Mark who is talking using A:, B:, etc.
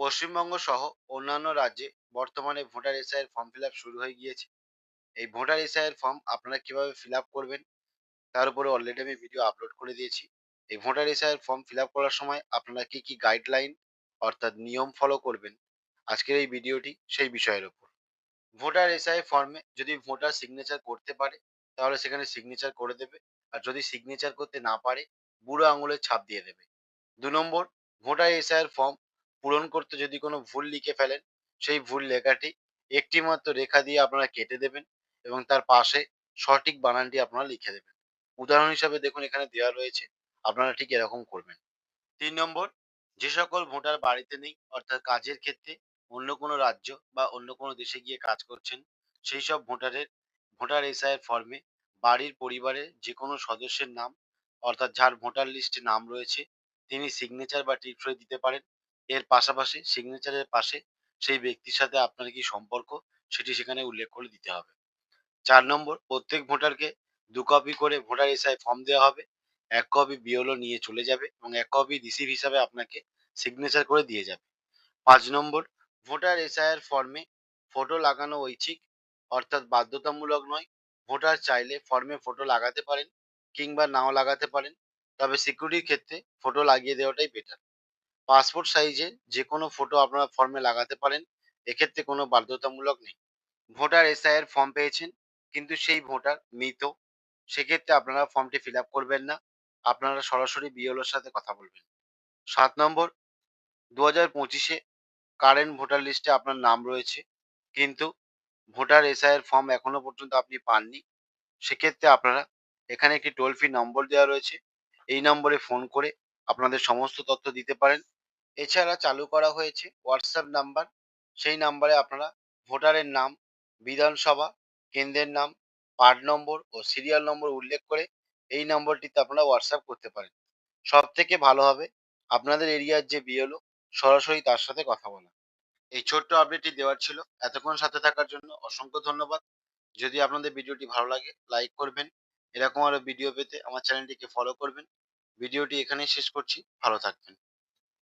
A: পশ্চিমবঙ্গ সহ অন্যান্য রাজ্যে বর্তমানে ভোটার এসআইয়ের ফর্ম ফিল শুরু হয়ে গিয়েছে। এই ভোটার এসআইয়ের ফর্ম আপনারা কীভাবে ফিল করবেন, তার উপরে অলরেডি আমি ভিডিও আপলোড করে দিয়েছি। এই ভোটার এসআইয়ের ফর্ম ফিল করার সময় আপনারা কি কি গাইডলাইন অর্থাৎ নিয়ম ফলো করবেন, আজকের এই ভিডিওটি সেই বিষয়ের উপর। ভোটার এসআই ফর্মে যদি ভোটার সিগনেচার করতে পারে, তাহলে সেখানে সিগনেচার করে দেবে। আর যদি সিগনেচার করতে না পারে, বুড়ো আঙুলের ছাপ দিয়ে দেবে। দু নম্বর, ভোটার এসআইয়ের ফর্ম পূরণ করতে যদি কোনো ভুল লিখে ফেলেন, সেই ভুল লেখাটি একটি মাত্র রেখা দিয়ে আপনারা কেটে দেবেন এবং তার পাশে সঠিক বানানটি আপনারা লিখে দেবেন। উদাহরণ হিসাবে দেখুন, এখানে দেওয়া রয়েছে, আপনারা ঠিক এরকম করবেন। তিন নম্বর, যে সকল ভোটার বাড়িতে নেই, অর্থাৎ কাজের ক্ষেত্রে অন্য কোনো রাজ্য বা অন্য কোনো দেশে গিয়ে কাজ করছেন, সেই সব ভোটারের, ভোটার এসআইয়ের ফর্মে বাড়ির পরিবারের যে কোনো সদস্যের নাম, অর্থাৎ যার ভোটার লিস্টে নাম রয়েছে, তিনি সিগনেচার বা টিপসই দিতে পারেন। এর পাশাপাশি সিগনেচারের পাশে সেই ব্যক্তির সাথে আপনার কি সম্পর্ক সেটি সেখানে উল্লেখ করে দিতে হবে। চার নম্বর, প্রত্যেক ভোটারকে দু কপি করে ভোটার এসআই ফর্ম দেওয়া হবে, এক কপি বিওলো নিয়ে চলে যাবে এবং এক কপি রিসিভ হিসাবে আপনাকে সিগনেচার করে দিয়ে যাবে। পাঁচ নম্বর, ভোটার এসআইয়ের ফর্মে ফটো লাগানো ঐচ্ছিক, অর্থাৎ বাধ্যতামূলক নয়। ভোটার চাইলে ফর্মে ফটো লাগাতে পারেন কিংবা নাও লাগাতে পারেন, তবে সিকিউরিটির ক্ষেত্রে ফটো লাগিয়ে দেওয়াটাই বেটার পাসপোর্ট সাইজে যে কোনো ফটো আপনারা ফর্মে লাগাতে পারেন, এক্ষেত্রে কোনো বাধ্যতামূলক নেই। ভোটার এসআইয়ের ফর্ম পেয়েছেন, কিন্তু সেই ভোটার মৃত, সেক্ষেত্রে আপনারা ফর্মটি ফিল করবেন না, আপনারা সরাসরি বিএলওর সাথে কথা বলবেন। সাত নম্বর দু হাজার পঁচিশে কারেন্ট ভোটার লিস্টে আপনার নাম রয়েছে, কিন্তু ভোটার এসআইয়ের ফর্ম এখনও পর্যন্ত আপনি পাননি, সেক্ষেত্রে আপনারা এখানে একটি টোল ফ্রি নম্বর দেওয়া রয়েছে, এই নম্বরে ফোন করে আপনাদের সমস্ত তথ্য দিতে পারেন এছাড়া চালু করা হয়েছে হোয়াটসঅ্যাপ নাম্বার সেই নাম্বারে আপনারা ভোটারের নাম, বিধানসভা, কেন্দ্রের নাম পার্ট নম্বর ও সিরিয়াল নম্বর উল্লেখ করে এই নম্বরটিতে আপনারা হোয়াটসঅ্যাপ করতে পারেন। সব থেকে ভালো হবে আপনাদের এরিয়ার যে বিএলও, সরাসরি তার সাথে কথা বলা। এই ছোট্ট আপডেটটি দেওয়ার ছিল। এতক্ষণ সাথে থাকার জন্য অসংখ্য ধন্যবাদ। যদি আপনাদের ভিডিওটি ভালো লাগে লাইক করবেন। এরকম আরও ভিডিও পেতে আমার চ্যানেলটিকে ফলো করবেন। ভিডিওটি এখানেই শেষ করছি। ভালো থাকবেন।